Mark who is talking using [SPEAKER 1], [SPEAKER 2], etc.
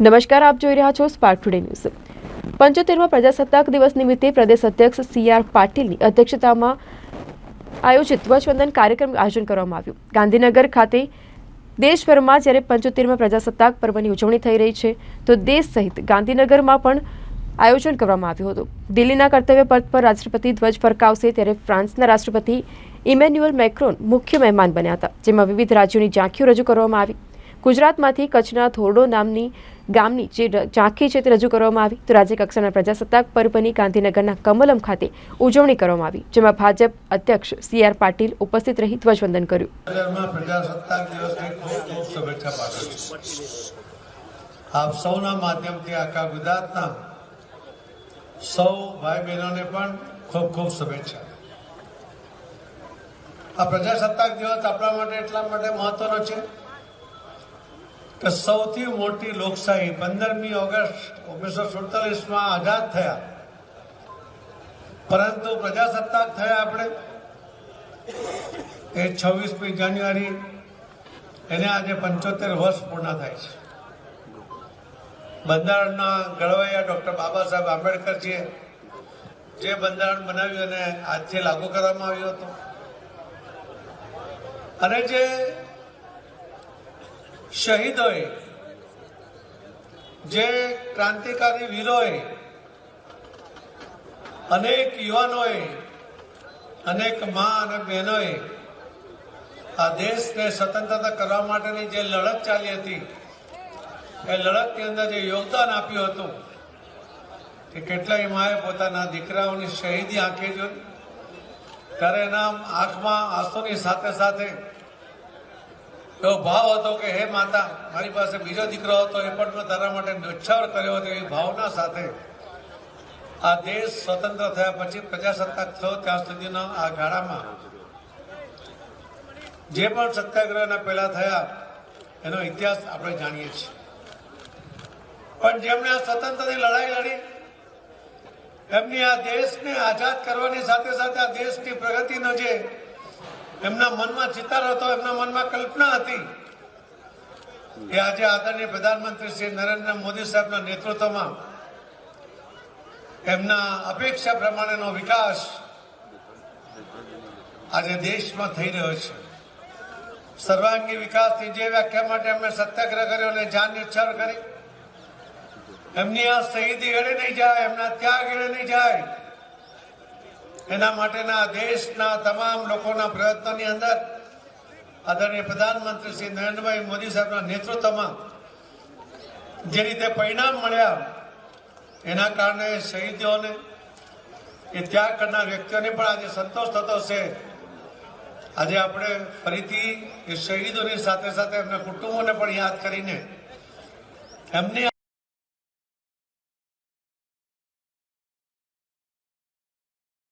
[SPEAKER 1] નમસ્કાર, આપ જોઈ રહ્યા છો સ્પાર્ક ટુડે ન્યૂઝ પંચોતેરમાં પ્રજાસત્તાક દિવસ નિમિત્તે પ્રદેશ અધ્યક્ષ સી આર પાટીલની અધ્યક્ષતામાં આયોજિત ધ્વજવંદન કાર્યક્રમ આયોજન કરવામાં આવ્યું. ગાંધીનગર ખાતે દેશભરમાં જ્યારે પંચોતેરમાં પ્રજાસત્તાક પર્વની ઉજવણી થઈ રહી છે, તો દેશ સહિત ગાંધીનગરમાં પણ આયોજન કરવામાં આવ્યું હતું. દિલ્હીના કર્તવ્ય પથ પર રાષ્ટ્રપતિ ધ્વજ ફરકાવશે ત્યારે ફ્રાન્સના રાષ્ટ્રપતિ ઇમેન્યુઅલ મેક્રોન મુખ્ય મહેમાન બન્યા હતા, જેમાં વિવિધ રાજ્યોની ઝાંખીઓ રજૂ કરવામાં આવી. ગુજરાતમાંથી કચ્છના થોરડો નામની ગામની જે ઝાંખી છે તે રજૂ કરવામાં આવી. તો રાજ્ય કક્ષાના પ્રજાસત્તાક પર્વની ગાંધીનગરના કમલમ ખાતે ઉજવણી કરવામાં આવી, જેમાં ભાજપ અધ્યક્ષ સી આર પાટીલ ઉપસ્થિત રહી ધ્વજવંદન કર્યું.
[SPEAKER 2] આપ સૌના માધ્યમથી આખા ગુજરાતના સૌ ભાઈ બહેનોને પણ ખૂબ ખૂબ શુભેચ્છા. આ પ્રજાસત્તાક દિવસ આપણા માટે એટલા માટે મહત્વનો છે કે સૌથી મોટી લોકશાહી પંદરમી ઓગસ્ટ ઓગણીસો સુડતાલીસમાં આઝાદ થયા. પરંતુ પ્રજાસત્તાક થયા આપણે. એ છવ્વીસમી જાન્યુઆરી, એને આજે પંચોતેર વર્ષ પૂર્ણ થાય છે. બંધારણના ઘડવૈયા ડોક્ટર બાબા સાહેબ આંબેડકરજીએ જે બંધારણ બનાવ્યું અને આજથી લાગુ કરવામાં આવ્યું હતું. અને જે શહીદોએ, જે ક્રાંતિકારી વીરોએ, અનેક યુવાનોએ, અનેક મા અને બહેનોએ આ દેશને સ્વતંત્રતા કરવા માટેની જે લડત ચાલી હતી, એ લડતની અંદર જે યોગદાન આપ્યું હતું, કે કેટલાય માએ પોતાના દીકરાઓની શહીદી આંખે જોઈ, ત્યારે એના આંખમાં આંસુની સાથે સાથે એવો ભાવ હતો કે, હે માતા, મારી પાસે બીજો દીકરો હતો, એ પણ મેં તારા માટે ન્યોછાવર કર્યો હતો. એવી ભાવના સાથે આ દેશ સ્વતંત્ર થયા પછી પ્રજાસત્તાક થયો. ત્યાં સુધીના આ ગાળામાં જે પણ સત્યાગ્રહના પહેલા થયા, એનો ઇતિહાસ આપણે જાણીએ છીએ. પણ જેમણે આ સ્વતંત્રની લડાઈ લડી, એમની આ દેશને આઝાદ કરવાની સાથે સાથે આ દેશની પ્રગતિનો જે એમના મનમાં ચિતાર હતો, એમના મનમાં કલ્પના હતી કે આજે આદરણીય પ્રધાનમંત્રી શ્રી નરેન્દ્ર મોદી સાહેબના નેતૃત્વમાં એમના અપેક્ષા પ્રમાણેનો વિકાસ આજે દેશમાં થઈ રહ્યો છે. સર્વાંગી વિકાસની જે વ્યાખ્યા માટે એમણે સત્યાગ્રહ કર્યો અને જાન નિચ્છાવર કરી, એમની આ શહીદી એળે નહીં જાય, એમના ત્યાગ એળે નહીં જાય એના માટેના દેશના તમામ લોકોના પ્રયત્નોની અંદર આદરણીય પ્રધાનમંત્રી શ્રી નરેન્દ્રભાઈ મોદી સાહેબના નેતૃત્વમાં જે રીતે પરિણામ મળ્યા, એના કારણે શહીદોને એ ત્યાગ કરનાર વ્યક્તિઓને પણ આજે સંતોષ થતો છે. આજે આપણે ફરીથી એ શહીદોની સાથે સાથે એમના કુટુંબોને પણ યાદ કરીને એમની